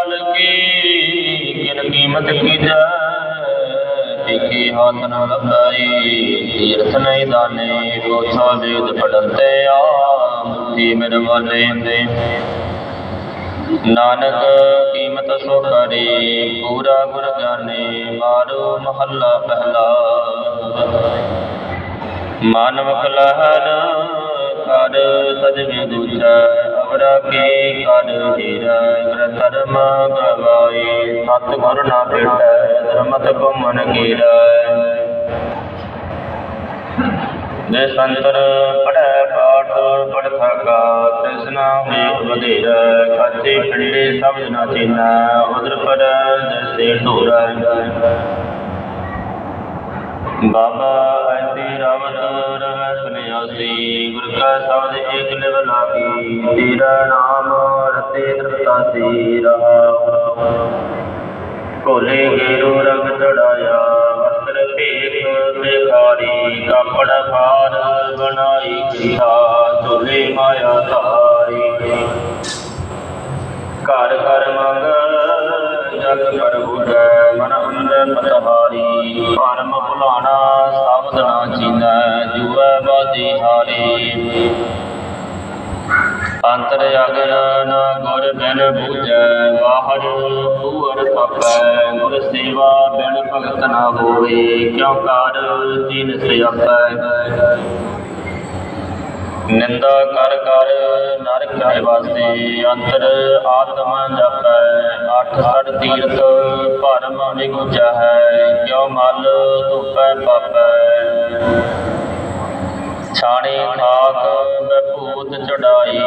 ਫਲ ਕੀ ਕਿਨ ਕੀ ਹੱਥ ਨ ਲਗਾਈ ਤੀਰਥ ਨਹੀਂ ਦਾਨੇ ਕੋਸਾ ਵੇਦ ਪੜੰਤੇ ਆ ਮੁਕਤੀ ਮਿਲ ਵਾਲੇ ਨਾਨਕ, ਕੀਮਤ ਸੋ ਕਰੀ, ਪੂਰਾ ਗੁਰ ਗਿਆਨੀ, ਮਾਰੋ ਮਹੱਲਾ ਪਹਿਲਾ। ਮਾਨਵ ਲਹਰ ਕਰ ਸਜਵੇ ਦੂਜਾ, ਅਵਰਾ ਕੀ ਕਰ ਹੀਰਾ। ਗੁਰ ਧਰਮ ਗਵਾਈ ਸਤ ਗੁਰ ਨਾ ਭੇਟੈ ਧਰਮਤ ਘੁਮਨ ਕੀਰਾ। ਦੇ ਸੰਤਰ ਪੜੈ ਪਾਠ ਪੜ ਥਕਾ ਤ੍ਰਿਸ਼ਨਾ ਹੋਈ ਵਧੇਰਾ। ਕਾਚੇ ਪਿੰਡੇ ਸਬਦ ਨਾ ਚੀਨਾ, ਉਦਰ ਪਰ ਜਸੇ ਧੂਰਾ ਬਾਬਾ ਐਸੀ ਰਾਵਤ ਰਵੈ ਸੁਨਿਆਸੀ, ਗੁਰ ਕਾ ਸ਼ਬਦ ਏਕ ਲਿਵ ਲਾਗੀ, ਤੇਰਾ ਨਾਮ ਰਤੇ ਤ੍ਰਿਪਤਾਸੀ ਕੋਲੇ ਗੇਰੋ ਰੰਗ ਚੜਾਇਆ ਵਸਤਰ ਭੇਖ ਬੇਖਾਰੀ ਕਾਪੜ ਖਾਰ ਬਣਾਈ ਕਿਹਾ ਝੋਲੇ ਮਾਇਆ ਧਾਰੀ। ਘਰ ਘਰ ਮੰਗ, ਜਗ ਕਰ ਬੁਝੈ, ਮਨ ਅੰਦਰ ਪਤਹਾਰੀ ਭਰਮ ਭੁਲਾਣਾ ਸ਼ਬਦ ਨਾ ਚੀਨੈ, ਜੁਐ ਬਾਦੀ ਹਾਰੀ। ਅੰਤਰ ਅਗਨ ਨ ਗੁਰ ਬਿਨ ਬੂਝੈ ਬਾਹਰ ਪੂਰ ਤਪੈ ਗੁਰ ਸੇਵਾ ਬਿਨ ਭਗਤ ਨਾ ਹੋਏ ਕਿਉ ਕਰ ਦੀਨ ਸਿਆਪੈ? ਨਿੰਦਾ ਕਰ ਕਰ ਨਰਕ ਹੈ ਵਾਸੇ, ਅੰਤਰ ਆਤਮ ਜਪੈ, ਅਠ ਸੜ ਤੀਰਥ ਭਰਮ ਵਿਗੁਜੈ ਹੈ, ਕਿਉ ਮਲ ਧੁਪੈ ਪਾਪੈ? ਛਾਣੇ ਖਾਕ জোটাই